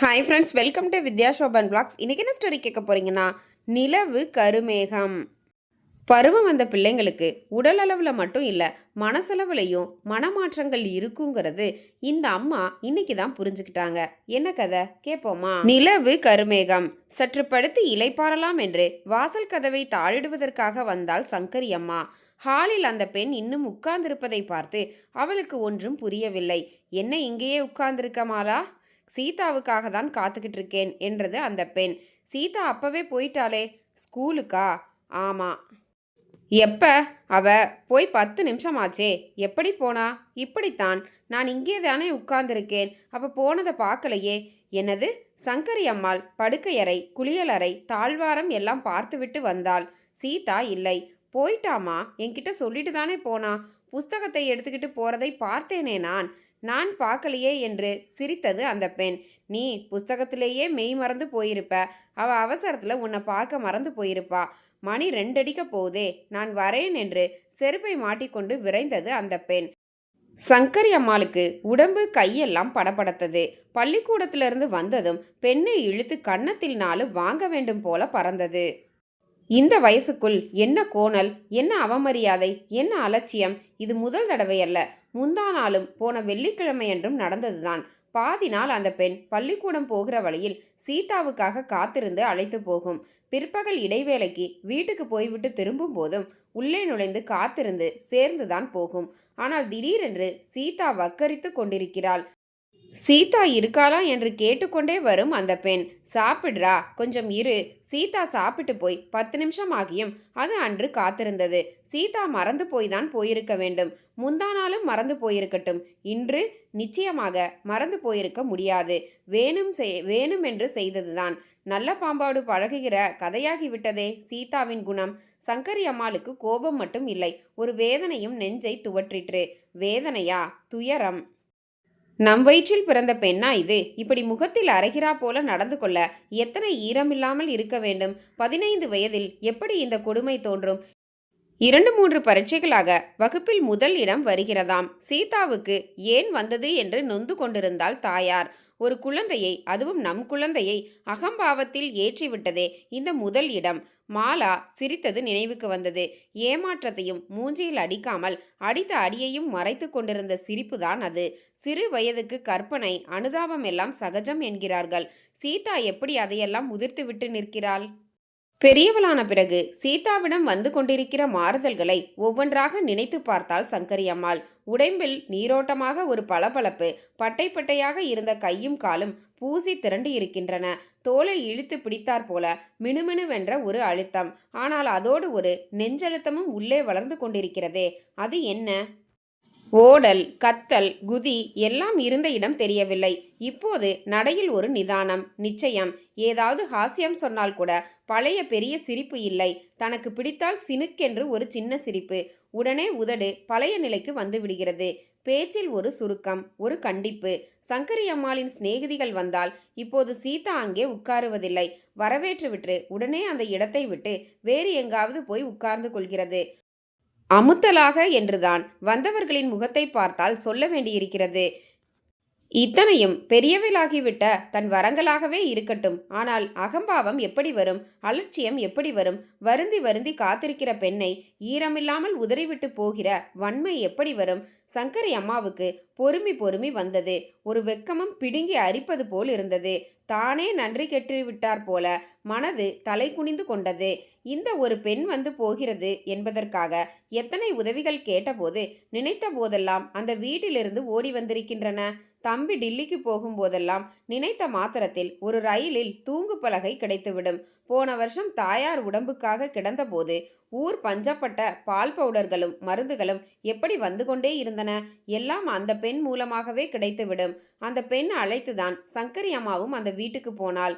Hi friends welcome to Vidya Shoban blogs இன்றைக்கி என்ன story கேட்க போகிறீங்கன்னா நிலவு கருமேகம். பருவம் வந்த பிள்ளைங்களுக்கு உடல் அளவில் மட்டும் இல்லை மனசளவுலையும் மனமாற்றங்கள் இருக்குங்கிறது இந்த அம்மா இன்னைக்கு தான் புரிஞ்சுக்கிட்டாங்க. என்ன கதை? கேட்போமா நிலவு கருமேகம். சற்று படுத்து இலைப்பாறலாம் என்று வாசல் கதவை தாழிடுவதற்காக வந்தாள் சங்கரி அம்மா. ஹாலில் அந்த பெண் இன்னும் உட்கார்ந்திருப்பதை பார்த்து அவளுக்கு ஒன்றும் புரியவில்லை. என்ன இங்கேயே உட்கார்ந்திருக்கமாலா சீதாவுக்காக தான் காத்துக்கிட்டு இருக்கேன் என்றது அந்த பெண். சீதா அப்பவே போயிட்டாளே. ஸ்கூலுக்கா? ஆமா. எப்ப? அவ போய் பத்து நிமிஷம் ஆச்சே எப்படி போனா? இப்படித்தான். நான் இங்கே தானே உட்கார்ந்திருக்கேன். அப்ப போனதை பார்க்கலையே. என்னது? சங்கரி அம்மாள் படுக்கையறை குளியலறை தாழ்வாரம் எல்லாம் பார்த்துவிட்டு வந்தாள். சீதா இல்லை. போயிட்டாமா? என்கிட்ட சொல்லிட்டு தானே போனா. புஸ்தகத்தை எடுத்துக்கிட்டு போறதை பார்த்தேனே நான். நான் பார்க்கலையே என்று சிரித்தது அந்த பெண். நீ புஸ்தகத்திலேயே மெய் மறந்து போயிருப்ப. அவ அவசரத்தில் உன்னை பார்க்க மறந்து போயிருப்பா. மணி ரெண்டடிக்க போதே நான் வரேன் என்று செருப்பை மாட்டிக்கொண்டு விரைந்தது அந்த பெண். சங்கரி அம்மாளுக்கு உடம்பு கையெல்லாம் படபடத்தது. பள்ளிக்கூடத்திலிருந்து வந்ததும் பெண்ணை இழுத்து கன்னத்தில் நாலு வாங்க வேண்டும் போல பறந்தது. இந்த வயசுக்குள் என்ன கோணல் என்ன அவமரியாதை என்ன அலட்சியம்? இது முதல் தடவை அல்ல முந்தா நாளும் போன வெள்ளிக்கிழமையன்றும் நடந்ததுதான். பாதி நாள் அந்த பெண் பள்ளிக்கூடம் போகிற வழியில் சீதாவுக்காக காத்திருந்து அழைத்து போகும். பிற்பகல் இடைவேளைக்கு வீட்டுக்கு போய்விட்டு திரும்பும் போதும் உள்ளே நுழைந்து காத்திருந்து சேர்ந்துதான் போகும். ஆனால் திடீரென்று சீதா வக்கரித்து கொண்டிருக்கிறாள். சீதா இருக்காளா என்று கேட்டுக்கொண்டே வரும் அந்த பெண். சாப்பிட்றா கொஞ்சம் இரு. சீதா சாப்பிட்டு போய் பத்து நிமிஷம் ஆகியும் அது அன்று காத்திருந்தது. சீதா மறந்து போய் தான் போயிருக்க வேண்டும். முந்தா நாளும் மறந்து போயிருக்கட்டும். இன்று நிச்சயமாக மறந்து போயிருக்க முடியாது. வேணும் செய் வேணும் என்று செய்ததுதான். நல்ல பாம்பாடு பழகுகிற கதையாகிவிட்டதே சீதாவின் குணம். சங்கரி அம்மாளுக்கு கோபம் மட்டும் இல்லை. ஒரு வேதனையும் நெஞ்சை துவற்றிற்று. வேதனையா? துயரம். நம் வயிற்றில் பிறந்த பெண்ணா இது? இப்படி முகத்தில் அரைகிறா போல நடந்து கொள்ள எத்தனை ஈரமில்லாமல் இருக்க வேண்டும்? பதினைந்து வயதில் எப்படி இந்த கொடுமை தோன்றும்? இரண்டு மூன்று பரீட்சைகளாக வகுப்பில் முதல் இடம் வருகிறதாம். சீதாவுக்கு ஏன் வந்தது என்று நொந்து கொண்டிருந்தால் தாயார். ஒரு குழந்தையை அதுவும் நம் குழந்தையை அகம்பாவத்தில் ஏற்றிவிட்டதே இந்த முதல் இடம். மாலா சிரித்தது நினைவுக்கு வந்தது. ஏமாற்றத்தையும் மூஞ்சியில் அடிக்காமல் அடித்த அடியையும் மறைத்து கொண்டிருந்த சிரிப்புதான் அது. சிறு வயதுக்கு கற்பனை அனுதாபம் எல்லாம் சகஜம் என்கிறார்கள். சீதா எப்படி அதையெல்லாம் உதிர்த்துவிட்டு நிற்கிறாள்? பெரியவளான பிறகு சீதாவிடம் வந்து கொண்டிருக்கிற மாறுதல்களை ஒவ்வொன்றாக நினைத்து பார்த்தாள் சங்கரி அம்மாள். உடம்பில் நீரோட்டமாக ஒரு பளபளப்பு பட்டை பட்டையாக இருந்த கையும் காலும் பூசி திரண்டு இருக்கின்றன. தோலை இழுத்து பிடித்தாற் போல மினுமினுவென்ற ஒரு அழுத்தம். ஆனால் அதோடு ஒரு நெஞ்சழுத்தமும் உள்ளே வளர்ந்து கொண்டிருக்கிறதே அது என்ன? ஓடல் கத்தல் குதி எல்லாம் இருந்த இடம் தெரியவில்லை. இப்போது நடையில் ஒரு நிதானம் நிச்சயம். ஏதாவது ஹாஸ்யம் சொன்னால் கூட பழைய பெரிய சிரிப்பு இல்லை. தனக்கு பிடித்தால் சினுக்கென்று ஒரு சின்ன சிரிப்பு. உடனே உதடு பழைய நிலைக்கு வந்து விடுகிறது. பேச்சில் ஒரு சுருக்கம் ஒரு கண்டிப்பு. சங்கரி அம்மாளின் சிநேகிதிகள் வந்தால் இப்போது சீதா அங்கே உட்காருவதில்லை. வரவேற்று விட்டு உடனே அந்த இடத்தை விட்டு வேறு எங்காவது போய் உட்கார்ந்து கொள்கிறது. அமுத்தலாக என்றுதான் வந்தவர்களின் முகத்தை பார்த்தால் சொல்ல வேண்டியிருக்கிறது. இத்தனையும் பெரியவளாகிவிட்ட தன் வரங்களாகவே இருக்கட்டும். ஆனால் அகம்பாவம் எப்படி வரும்? அலட்சியம் எப்படி வரும்? வருந்தி வருந்தி காத்திருக்கிற பெண்ணை ஈரமில்லாமல் உதறிவிட்டு போகிற வன்மை எப்படி வரும்? சங்கரி அம்மாவுக்கு பொறுமி பொறுமி வந்தது. ஒரு வெக்கமும் பிடுங்கி அரிப்பது போல் இருந்தது. தானே நன்றி கெட்டு விட்டார் போல மனது தலை குனிந்து கொண்டது. இந்த ஒரு பெண் வந்து போகிறது என்பதற்காக எத்தனை உதவிகள் கேட்டபோது நினைத்த போதெல்லாம் அந்த வீட்டிலிருந்து ஓடி வந்திருக்கின்றன. தம்பி டில்லிக்கு போகும்போதெல்லாம் நினைத்த மாத்திரத்தில் ஒரு ரயிலில் தூங்கு பலகை கிடைத்துவிடும். போன வருஷம் தாயார் உடம்புக்காக கிடந்தபோது ஊர் பஞ்சப்பட்ட பால் பவுடர்களும் மருந்துகளும் எப்படி வந்து கொண்டே இருந்தன? எல்லாம் அந்த பெண் மூலமாகவே கிடைத்துவிடும். அந்த பெண் அழைத்துதான் சங்கரி அம்மாவும் அந்த வீட்டுக்கு போனாள்.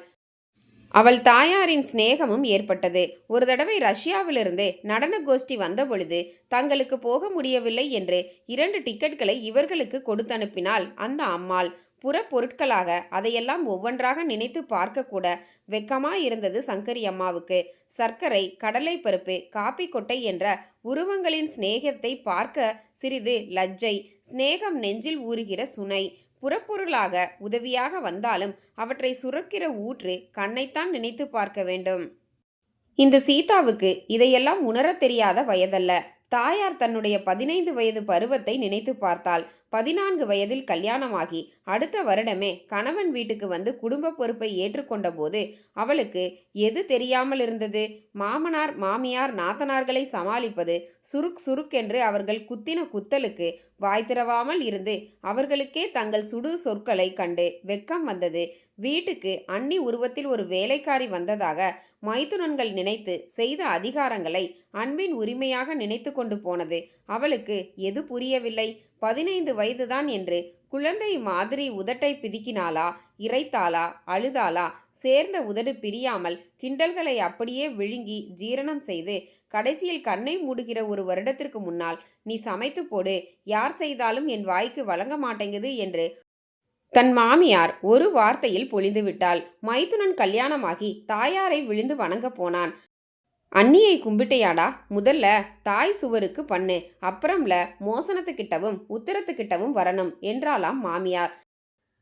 அவள் தாயாரின் சிநேகமும் ஏற்பட்டது. ஒரு தடவை ரஷ்யாவிலிருந்து நடன கோஷ்டி வந்தபொழுது தங்களுக்கு போக முடியவில்லை என்று இரண்டு டிக்கெட்களை இவர்களுக்கு கொடுத்தனுப்பினாள் அந்த அம்மாள். புற பொருட்களாக அதையெல்லாம் ஒவ்வொன்றாக நினைத்து பார்க்கக்கூட வெக்கமாயிருந்தது சங்கரி அம்மாவுக்கு. சர்க்கரை கடலை பருப்பு காப்பி கொட்டை என்ற உருவங்களின் சிநேகத்தை பார்க்க சிறிது லஜ்ஜை. சிநேகம் நெஞ்சில் ஊறுகிற சுனை. புறப்பொருளாக உதவியாக வந்தாலும் அவற்றை சுரக்கிற ஊற்று கண்ணைத்தான் நினைத்து பார்க்க வேண்டும். இந்த சீதாவுக்கு இதையெல்லாம் உணரத் தெரியாத வயதல்ல. தாயார் தன்னுடைய பதினைந்து வயது பருவத்தை நினைத்து பார்த்தாள் பதினான்கு வயதில் கல்யாணமாகி அடுத்த வருடமே கணவன் வீட்டுக்கு வந்து குடும்ப பொறுப்பை ஏற்றுக்கொண்ட போது அவளுக்கு எது தெரியாமல் இருந்தது? மாமனார் மாமியார் நாத்தனார்களை சமாளிப்பது சுருக் சுருக்கென்று அவர்கள் குத்தின குத்தலுக்கு வாய் திறவாமல் இருந்து அவர்களுக்கே தங்கள் சுடு சொற்களை கண்டு வெக்கம் வந்தது. வீட்டுக்கு அன்னி உருவத்தில் ஒரு வேலைக்காரி வந்ததாக மைத்துனன்கள் நினைத்து செய்த அதிகாரங்களை அன்பின் உரிமையாக நினைத்து கொண்டு போனது. அவளுக்கு எது புரியவில்லை? பதினைந்து வயதுதான் என்று குழந்தை மாதிரி உதட்டை பிதுக்கினாளா இறைத்தாளா அழுதாளா? சேர்ந்த உதடு பிரியாமல் கிண்டல்களை அப்படியே விழுங்கி ஜீரணம் செய்து கடைசியில் கண்ணை மூடுகிற ஒரு வருடத்திற்கு முன்னால் நீ சமைத்து போடு யார் செய்தாலும் என் வாய்க்கு வழங்க மாட்டேங்குது என்று தன் மாமியார் ஒரு வார்த்தையில் பொழிந்துவிட்டாள். மைத்துனன் கல்யாணமாகி தாயாரை விழுந்து வணங்க போனான். அண்ணியை கும்பிட்டையாடா முதல்ல தாய் சுவருக்கு பண்ணு அப்புறம்ல மோசனத்துக்கிட்டவும் உத்தரத்துக்கிட்டவும் வரணும் என்றாலாம் மாமியார்.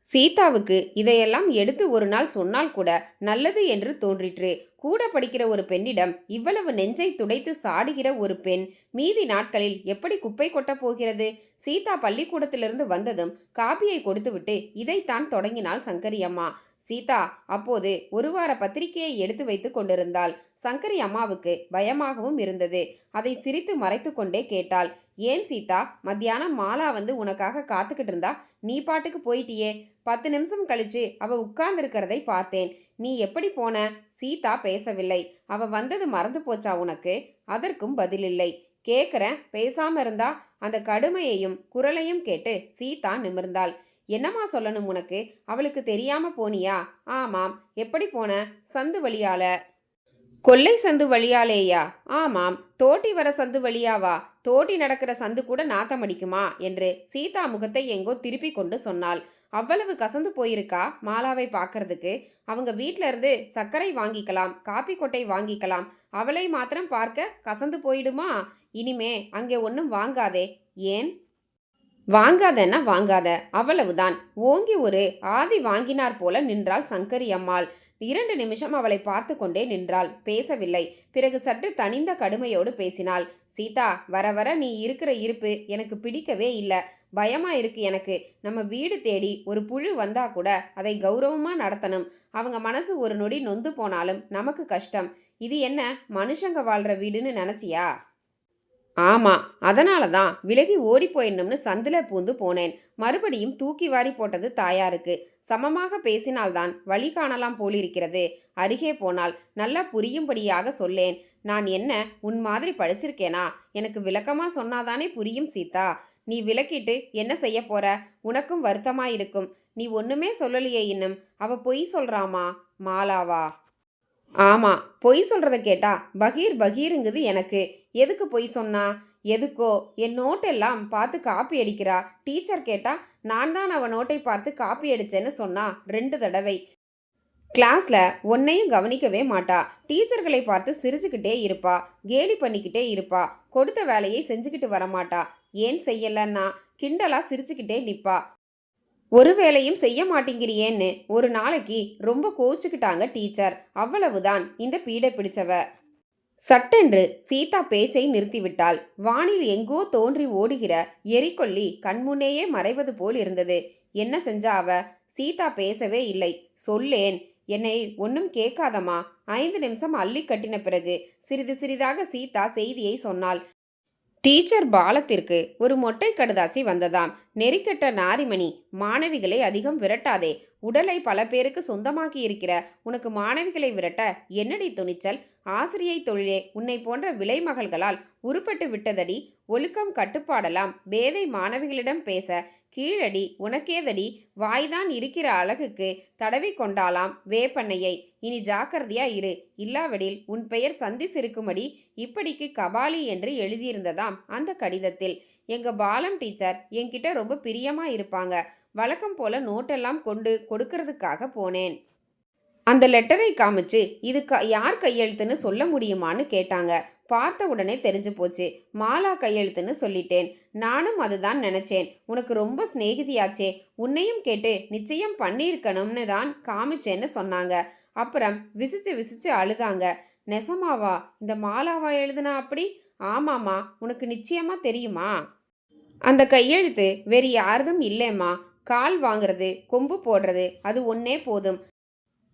சீதாவுக்கு இதையெல்லாம் எடுத்து ஒரு நாள் சொன்னால் கூட நல்லது என்று தோன்றிற்று. கூட படிக்கிற ஒரு பெண்ணிடம் இவ்வளவு நெஞ்சை துடைத்து சாடுகிற ஒரு பெண் மீதி நாட்களில் எப்படி குப்பை கொட்டப் போகிறது? சீதா பள்ளிக்கூடத்திலிருந்து வந்ததும் காப்பியை கொடுத்துவிட்டு இதைத்தான் தொடங்கினாள் சங்கரி அம்மா சீதா அப்போது ஒரு வார பத்திரிகையை எடுத்து வைத்து கொண்டிருந்தாள். சங்கரி அம்மாவுக்கு பயமாகவும் இருந்தது. அதை சிரித்து மறைத்து கொண்டே கேட்டாள். ஏன் சீதா? மத்தியானம் மாலா வந்து உனக்காக காத்துக்கிட்டு இருந்தா? நீ பாட்டுக்கு போயிட்டியே. பத்து நிமிஷம் கழிச்சு அவ உட்கார்ந்திருக்கிறதை பார்த்தேன். நீ எப்படி போன? சீதா பேசவில்லை. அவ வந்தது மறந்து போச்சா உனக்கு? அதற்கும் பதிலில்லை. கேட்குறேன் பேசாம இருந்தா? அந்த கடுமையையும் குரலையும் கேட்டு சீதா நிமிர்ந்தாள். என்னம்மா சொல்லணும் உனக்கு? அவளுக்கு தெரியாம போனியா? ஆமாம். எப்படி போன? சந்து வழியால. கொல்லை சந்து வழியாலேயா? ஆமாம். தோட்டி வர சந்து வழியாவா? தோட்டி நடக்கிற சந்து கூட நாத்தம் அடிக்குமா? என்று சீதா முகத்தை எங்கோ திருப்பி கொண்டு சொன்னாள். அவ்வளவு கசந்து போயிருக்கா மாலாவை பார்க்கறதுக்கு? அவங்க வீட்ல இருந்து சர்க்கரை வாங்கிக்கலாம் காப்பி கொட்டை வாங்கிக்கலாம். அவளை மாத்திரம் பார்க்க கசந்து போயிடுமா? இனிமே அங்கே ஒன்றும் வாங்காதே. ஏன்? வாங்காதன்னா வாங்காத அவ்வளவுதான். ஓங்கி ஒரு ஆதி வாங்கினார் போல நின்றாள் சங்கரி அம்மாள். இரண்டு நிமிஷம் அவளை பார்த்து கொண்டே நின்றாள். பேசவில்லை. பிறகு சற்று தனிந்த கடுமையோடு பேசினாள். சீதா வர வர நீ இருக்கிற இருப்பு எனக்கு பிடிக்கவே இல்லை. பயமா இருக்கு எனக்கு. நம்ம வீடு தேடி ஒரு புழு வந்தா கூட அதை கௌரவமா நடத்தணும். அவங்க மனசு ஒரு நொடி நொந்து போனாலும் நமக்கு கஷ்டம். இது என்ன? மனுஷங்க வாழ்ற வீடுன்னு நினைச்சியா? ஆமாம் அதனால தான் விலகி ஓடி போயிடணும்னு சந்தில பூந்து போனேன். மறுபடியும் தூக்கி வாரி போட்டது தாயாருக்கு. சமமாக பேசினால்தான் வழி காணலாம் போலிருக்கிறது. அருகே போனால் நல்லா புரியும்படியாக சொல்லேன். நான் என்ன உன் மாதிரி படிச்சிருக்கேனா? எனக்கு விளக்கமாக சொன்னாதானே புரியும் சீதா. நீ விளக்கிட்டு என்ன செய்ய போற? உனக்கும் வருத்தமாக இருக்கும் நீ ஒண்ணுமே சொல்லலையே இன்னும். அவ பொய் சொல்றாமா? மாலாவா? ஆமா பொய் சொல்கிறத கேட்டா பகீர் பகீருங்குது எனக்கு. எதுக்கு பொய் சொன்னா? எதுக்கோ? என் நோட்டெல்லாம் பார்த்து காப்பி அடிக்கிறா. டீச்சர் கேட்டா நான் தான் அவன் நோட்டை பார்த்து காப்பி அடிச்சேன்னு சொன்னா ரெண்டு தடவை. கிளாஸில் ஒன்னையும் கவனிக்கவே மாட்டா. டீச்சர்களை பார்த்து சிரிச்சுக்கிட்டே இருப்பா. கேலி பண்ணிக்கிட்டே இருப்பா. கொடுத்த வேலையை செஞ்சுக்கிட்டு வரமாட்டா. ஏன் செய்யலைன்னா? கிண்டலாக சிரிச்சுக்கிட்டே நிற்பா ஒரு வேலையும் செய்ய மாட்டேங்கிறியேன்னு ஒரு நாளைக்கு ரொம்ப கோச்சுக்கிட்டாங்க டீச்சர். அவ்வளவுதான். இந்த பீடை பிடிச்சவ. சட்டென்று சீதா பேச்சை நிறுத்திவிட்டாள். வானில் எங்கோ தோன்றி ஓடுகிற எரிக்கொல்லி கண்முன்னேயே மறைவது போல் இருந்தது. என்ன செஞ்சா அவ? சீதா பேசவே இல்லை. சொல்லேன். என்னை ஒன்றும் கேட்காதம்மா. ஐந்து நிமிஷம் அள்ளி கட்டின பிறகு. சிறிது சிறிதாக சீதா செய்தியை சொன்னாள். டீச்சர் பாலத்திற்கு ஒரு மொட்டை கடுதாசி வந்ததாம். நெறிக்கட்ட நாரிமணி மாணவிகளை அதிகம் விரட்டாதே உடலை பல பேருக்கு சொந்தமாக்கி இருக்கிற உனக்கு மாணவிகளை விரட்ட என்னடி துணிச்சல்? ஆசிரியை தொழிலே உன்னை போன்ற விலைமகள்களால் உருப்பட்டு விட்டதடி. ஒழுக்கம் கட்டுப்பாடலாம் பேதை மாணவிகளிடம் பேச கீழடி. உனக்கேதடி? வாய்தான் இருக்கிற அழகுக்கு தடவி கொண்டாலாம் வேப்பண்ணையை. இனி ஜாக்கிரதையா இரு. இல்லாவிடில் உன் பெயர் சந்தி சிறுக்கும்படி இப்படிக்கு கபாலி என்று எழுதியிருந்ததாம் அந்த கடிதத்தில். எங்க பாலம் டீச்சர் என்கிட்ட ரொம்ப பிரியமா இருப்பாங்க. வழக்கம் போல நோட்டெல்லாம் கொண்டு கொடுக்கறதுக்காக போனேன். அந்த லெட்டரை காமிச்சு இது க யார் கையெழுத்துன்னு சொல்ல முடியுமான்னு கேட்டாங்க. பார்த்த உடனே தெரிஞ்சு போச்சு. மாலா கையெழுத்துன்னு சொல்லிட்டேன். நானும் அதுதான் நினைச்சேன். உனக்கு ரொம்ப சிநேகிதியாச்சே. உன்னையும் கேட்டு நிச்சயம் பண்ணியிருக்கணும்னு தான் காமிச்சேன்னு சொன்னாங்க. அப்புறம் விசிச்சு விசிச்சு அழுதாங்க. நெசமாவா? இந்த மாலாவா எழுதுனா அப்படி? ஆமாம்மா. உனக்கு நிச்சயமா தெரியுமா? அந்த கையெழுத்து வேறு யாரதும் இல்லைம்மா. கால் வாங்குறது கொம்பு போடுறது அது ஒன்னே போதும்.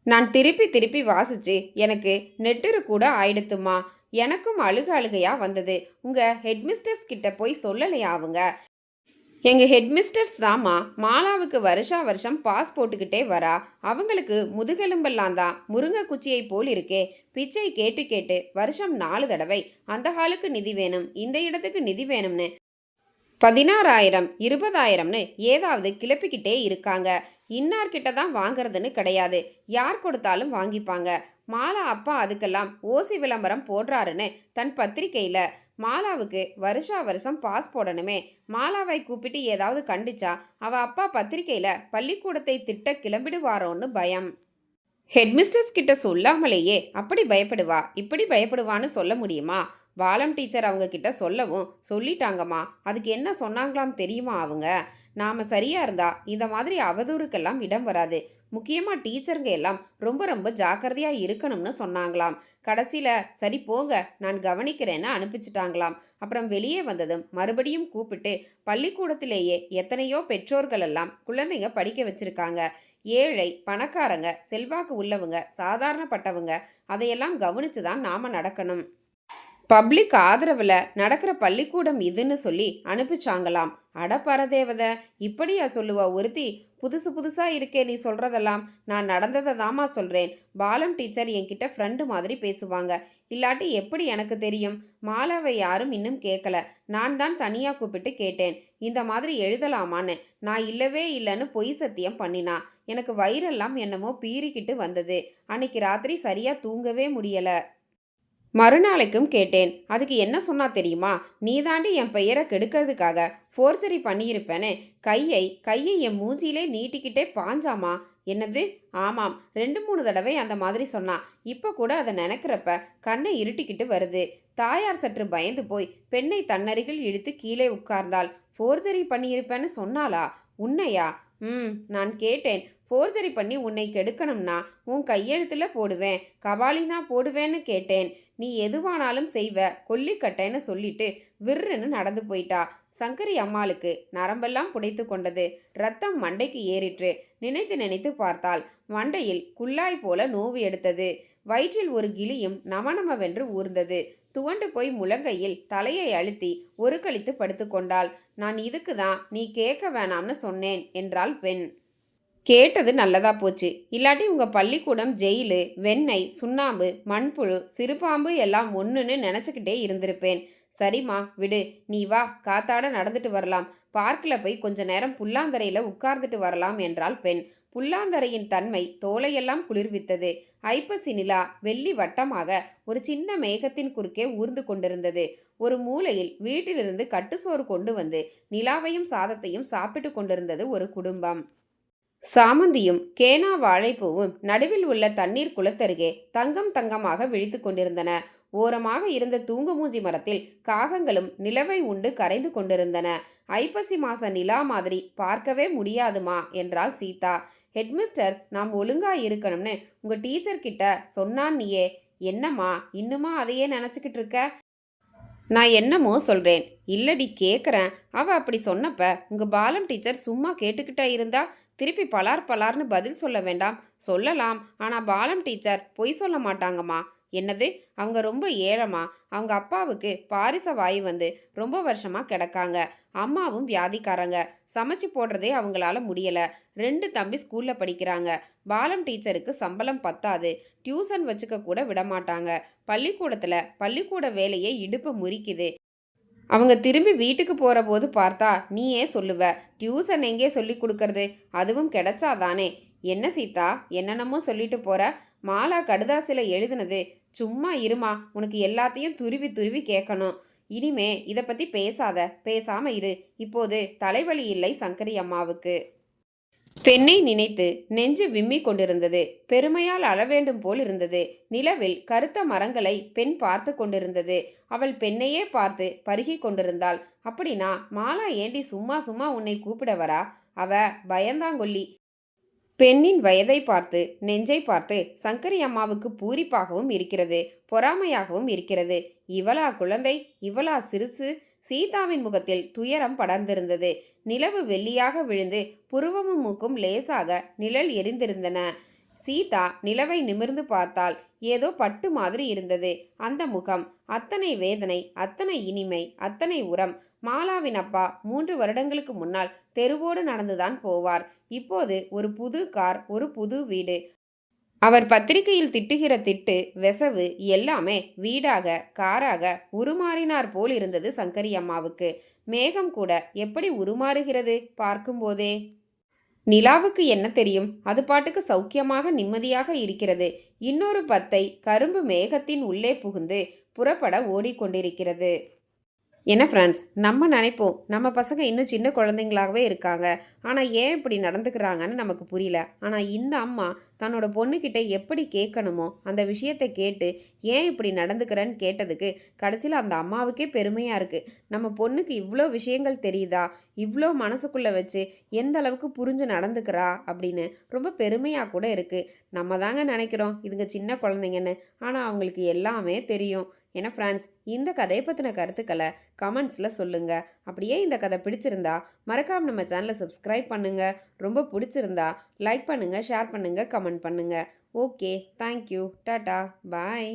நான் திருப்பி திருப்பி வாசிச்சு எனக்கு நெட்டுரு கூட ஆயிடுத்துமா? எனக்கும் அழுக அழுகையா வந்தது. உங்க ஹெட்மிஸ்டர்ஸ் கிட்ட போய் சொல்லலையா அவங்க? எங்க ஹெட்மிஸ்டர்ஸ் தாம்மா மாலாவுக்கு வருஷா வருஷம் பாஸ் போட்டுக்கிட்டே வரா. அவங்களுக்கு முதுகெலும்பெல்லாம் தான் முருங்கை குச்சியை போல் இருக்கே. பிச்சை கேட்டு கேட்டு வருஷம் நாலு தடவை. அந்த ஹாலுக்கு நிதி வேணும் இந்த இடத்துக்கு நிதி வேணும்னு. பதினாறாயிரம் இருபதாயிரம்னு ஏதாவது கிளப்பிக்கிட்டே இருக்காங்க. இன்னார்கிட்ட தான் வாங்குறதுன்னு கிடையாது. யார் கொடுத்தாலும் வாங்கிப்பாங்க. மாலா அப்பா அதுக்கெல்லாம் ஓசி விளம்பரம் போடுறாருன்னு தன் பத்திரிக்கையில் மாலாவுக்கு வருஷா வருஷம் பாஸ் போடணுமே. மாலாவை கூப்பிட்டு ஏதாவது கண்டிச்சா அவ அப்பா பத்திரிக்கையில் பள்ளிக்கூடத்தை திட்ட கிளம்பிடுவாரோன்னு பயம். ஹெட்மிஸ்டர்ஸ் கிட்ட சொல்லாமலேயே அப்படி பயப்படுவா? இப்படி பயப்படுவான்னு சொல்ல முடியுமா? பாலம் டீச்சர் அவங்க கிட்ட சொல்லவும் சொல்லிட்டாங்கம்மா. அதுக்கு என்ன சொன்னாங்களாம் தெரியுமா அவங்க? நாம் சரியாக இருந்தா இந்த மாதிரி அவதூறுக்கெல்லாம் இடம் வராது. முக்கியமாக டீச்சருங்க எல்லாம் ரொம்ப ரொம்ப ஜாக்கிரதையாக இருக்கணும்னு சொன்னாங்களாம். கடைசியில் சரி போங்க நான் கவனிக்கிறேன்னு அனுப்பிச்சிட்டாங்களாம். அப்புறம் வெளியே வந்ததும் மறுபடியும் கூப்பிட்டு பள்ளிக்கூடத்திலேயே எத்தனையோ பெற்றோர்கள் எல்லாம் குழந்தைங்க படிக்க வச்சிருக்காங்க. ஏழை பணக்காரங்க செல்வாக்கு உள்ளவங்க சாதாரணப்பட்டவங்க அதையெல்லாம் கவனித்து தான் நாம் நடக்கணும். பப்ளிக் ஆதரவில் நடக்கிற பள்ளிக்கூடம் இதுன்னு சொல்லி அனுப்பிச்சாங்களாம். அட பரதேவத இப்படியா சொல்லுவா? ஒருத்தி புதுசு புதுசாக இருக்கே நீ சொல்கிறதெல்லாம் நான் நடந்ததை தாமா சொல்கிறேன் பாலம் டீச்சர் என்கிட்ட ஃப்ரெண்டு மாதிரி பேசுவாங்க. இல்லாட்டி எப்படி எனக்கு தெரியும்? மாலாவை யாரும் இன்னும் கேட்கல நான் தான் தனியாக கூப்பிட்டு கேட்டேன். இந்த மாதிரி எழுதலாமான்னு. நான் இல்லவே இல்லைன்னு பொய் சத்தியம் பண்ணினா. எனக்கு வயிறெல்லாம் என்னமோ பீறிக்கிட்டு வந்தது. அன்னைக்கு ராத்திரி சரியாக தூங்கவே முடியலை. மறுநாளைக்கும் கேட்டேன். அதுக்கு என்ன சொன்னா தெரியுமா? நீ தாண்டி என் பெயரை கெடுக்கிறதுக்காக ஃபோர்ஜரி பண்ணியிருப்பேனே. கையை கையை என் மூஞ்சியிலே நீட்டிக்கிட்டே பாஞ்சாமா? என்னது? ஆமாம். ரெண்டு மூணு தடவை அந்த மாதிரி சொன்னான் இப்போ கூட அதை நினைக்கிறப்ப கண்ணை இருட்டிக்கிட்டு வருது. தாயார் சற்று பயந்து போய் பெண்ணை தன்னருகில் இழுத்து கீழே உட்கார்ந்தாள். ஃபோர்ஜரி பண்ணியிருப்பேன்னு சொன்னாளா? உன்னையா? ம் நான் கேட்டேன். ஃபோர்ஜரி பண்ணி உன்னை கெடுக்கணும்னா உன் கையெழுத்தில் போடுவேன். கபாலினா போடுவேன்னு கேட்டேன். நீ எதுவானாலும் செய்வ கொல்லிக்கட்டைன்னு சொல்லிட்டு விர்ருன்னு நடந்து போயிட்டா. சங்கரி அம்மாளுக்கு நரம்பெல்லாம் புடைத்து கொண்டது. ரத்தம் மண்டைக்கு ஏறிற்று. நினைத்து நினைத்து பார்த்தாள். மண்டையில் குல்லாய் போல நோவு எடுத்தது. வயிற்றில் ஒரு கிளியும் நமநமவென்று ஊர்ந்தது. துவண்டு போய் முழங்கையில் தலையை அழுத்தி ஒரு கழித்து படுத்துக்கொண்டாள் நான் இதுக்கு தான் நீ கேட்க வேணாம்னு சொன்னேன் என்றாள் பெண். கேட்டது நல்லதா போச்சு. இல்லாட்டி உங்கள் பள்ளிக்கூடம் ஜெயிலு வெண்ணெய் சுண்ணாம்பு மண்புழு சிறுபாம்பு எல்லாம் ஒன்றுன்னு நினச்சிக்கிட்டே இருந்திருப்பேன். சரிம்மா விடு. நீ வா காத்தாட நடந்துட்டு வரலாம். பார்க்கில் போய் கொஞ்ச நேரம் புல்லாந்தரையில் உட்கார்ந்துட்டு வரலாம் என்றாள் பெண். புல்லாந்தரையின் தன்மை தோலையெல்லாம் குளிர்வித்தது. ஐப்பசி நிலா வெள்ளி வட்டமாக ஒரு சின்ன மேகத்தின் குறுக்கே ஊர்ந்து கொண்டிருந்தது. ஒரு மூலையில் வீட்டிலிருந்து கட்டுசோறு கொண்டு வந்து நிலாவையும் சாதத்தையும் சாப்பிட்டு கொண்டிருந்தது ஒரு குடும்பம். சாமந்தியும் கேனா வாழைப்பூவும் நடுவில் உள்ள தண்ணீர் குளத்தருகே தங்கம் தங்கமாக விழித்து கொண்டிருந்தன. ஓரமாக இருந்த தூங்குமூஞ்சி மரத்தில் காகங்களும் நிலவை உண்டு கரைந்து கொண்டிருந்தன. ஐப்பசி மாச நிலா மாதிரி பார்க்கவே முடியாதுமா? என்றாள் சீதா. ஹெட்மிஸ்டர்ஸ் நாம் ஒழுங்கா இருக்கணும்னு உங்க டீச்சர் கிட்ட சொன்னான் நீயே. என்னம்மா இன்னுமா அதையே நினச்சிக்கிட்டு இருக்க? நான் என்னமோ சொல்கிறேன் இல்லடி கேட்குறேன் அவள் அப்படி சொன்னப்ப உங்கள் பாலம் டீச்சர் சும்மா கேட்டுக்கிட்டே இருந்தா திருப்பி பலார் பலார்னு பதில் சொல்ல வேண்டாம். சொல்லலாம். ஆனால் பாலம் டீச்சர் பொய் சொல்ல மாட்டாங்கம்மா. என்னது? அவங்க ரொம்ப ஏழமா? அவங்க அப்பாவுக்கு பாரிச வாயு வந்து ரொம்ப வருஷமாக கிடக்காங்க. அம்மாவும் வியாதிக்காரங்க. சமைச்சு போடுறதே அவங்களால முடியலை. ரெண்டு தம்பி ஸ்கூலில் படிக்கிறாங்க. பாலம் டீச்சருக்கு சம்பளம் பத்தாது. டியூசன் வச்சுக்க கூட விடமாட்டாங்க. பள்ளிக்கூடத்தில் பள்ளிக்கூட வேலையை இடுப்பு முறிக்குது. அவங்க திரும்பி வீட்டுக்கு போகிற போது பார்த்தா நீயே சொல்லுவ. டியூசன் எங்கே சொல்லி கொடுக்கறது? அதுவும் கிடைச்சாதானே. என்ன சீதா என்னென்னமோ சொல்லிட்டு போற? மாலா கடுதாசில எழுதுனது. சும்மா இருமா உனக்கு எல்லாத்தையும் துருவி துருவி கேட்கணும் இனிமே இதை பற்றி பேசாத பேசாம இரு. இப்போது தலைவலி இல்லை சங்கரி அம்மாவுக்கு. பெண்ணை நினைத்து நெஞ்சு விம்மி கொண்டிருந்தது. பெருமையால் அழவேண்டும் போல் இருந்தது. நிலவில் கருத்த மரங்களை பெண் பார்த்து கொண்டிருந்தது. அவள் பெண்ணையே பார்த்து பருகி கொண்டிருந்தாள். அப்படின்னா மாலா ஏண்டி சும்மா சும்மா உன்னை கூப்பிட வரா? அவ பயந்தாங்கொல்லி. பெண்ணின் வயதை பார்த்து நெஞ்சை பார்த்து சங்கரி அம்மாவுக்கு பூரிப்பாகவும் இருக்கிறது பொறாமையாகவும் இருக்கிறது. இவளா குழந்தை இவளா சிறுசு. சீதாவின் முகத்தில் துயரம் படர்ந்திருந்தது. நிலவு வெள்ளியாக விழுந்து புருவமும் மூக்கும் லேசாக நிழல் எரிந்திருந்தன. சீதா நிலவை நிமிர்ந்து பார்த்தால் ஏதோ பட்டு மாதிரி இருந்தது. அந்த முகம் அத்தனை வேதனை அத்தனை இனிமை அத்தனை உரம் மாலாவின் அப்பா மூன்று வருடங்களுக்கு முன்னால் தெருவோடு நடந்துதான் போவார். இப்போது ஒரு புது கார் ஒரு புது வீடு. அவர் பத்திரிகையில் திட்டுகிற திட்டு வெசவு எல்லாமே வீடாக காராக உருமாறினார் போல் இருந்தது சங்கரி அம்மாவுக்கு. மேகம் கூட எப்படி உருமாறுகிறது பார்க்கும்போதே நிலாவுக்கு என்ன தெரியும்? அது பாட்டுக்கு சௌக்கியமாக நிம்மதியாக இருக்கிறது. இன்னொரு பத்தை கரும்பு மேகத்தின் உள்ளே புகுந்து புறப்பட ஓடிக்கொண்டிருக்கிறது. என்ன ஃப்ரெண்ட்ஸ் நம்ம நினைப்போம். நம்ம பசங்க இன்னும் சின்ன குழந்தைங்களாகவே இருக்காங்க. ஆனால் ஏன் இப்படி நடந்துக்கிறாங்கன்னு நமக்கு புரியல. ஆனால் இந்த அம்மா தன்னோட பொண்ணுக்கிட்ட எப்படி கேட்கணுமோ அந்த விஷயத்தை கேட்டு ஏன் இப்படி நடந்துக்கிறேன்னு கேட்டதுக்கு கடைசியில் அந்த அம்மாவுக்கே பெருமையாக இருக்குது நம்ம பொண்ணுக்கு இவ்வளோ விஷயங்கள் தெரியுதா? இவ்வளோ மனசுக்குள்ளே வச்சு எந்த அளவுக்கு புரிஞ்சு நடந்துக்கிறா? அப்படின்னு ரொம்ப பெருமையாக கூட இருக்குது நம்ம தாங்க நினைக்கிறோம். இதுங்க சின்ன குழந்தைங்கன்னு. ஆனால் அவங்களுக்கு எல்லாமே தெரியும். ஏன்னா ஃப்ரெண்ட்ஸ் இந்த கதையை பற்றின கருத்துக்களை கமெண்ட்ஸில் சொல்லுங்கள் அப்படியே இந்த கதை பிடிச்சிருந்தா மறக்காமல் நம்ம சேனலை சப்ஸ்கிரைப் பண்ணுங்கள் ரொம்ப பிடிச்சிருந்தா லைக் பண்ணுங்கள் ஷேர் பண்ணுங்கள் கமெண்ட் பண்ணுங்கள் ஓகே தேங்க்யூ டாட்டா பாய்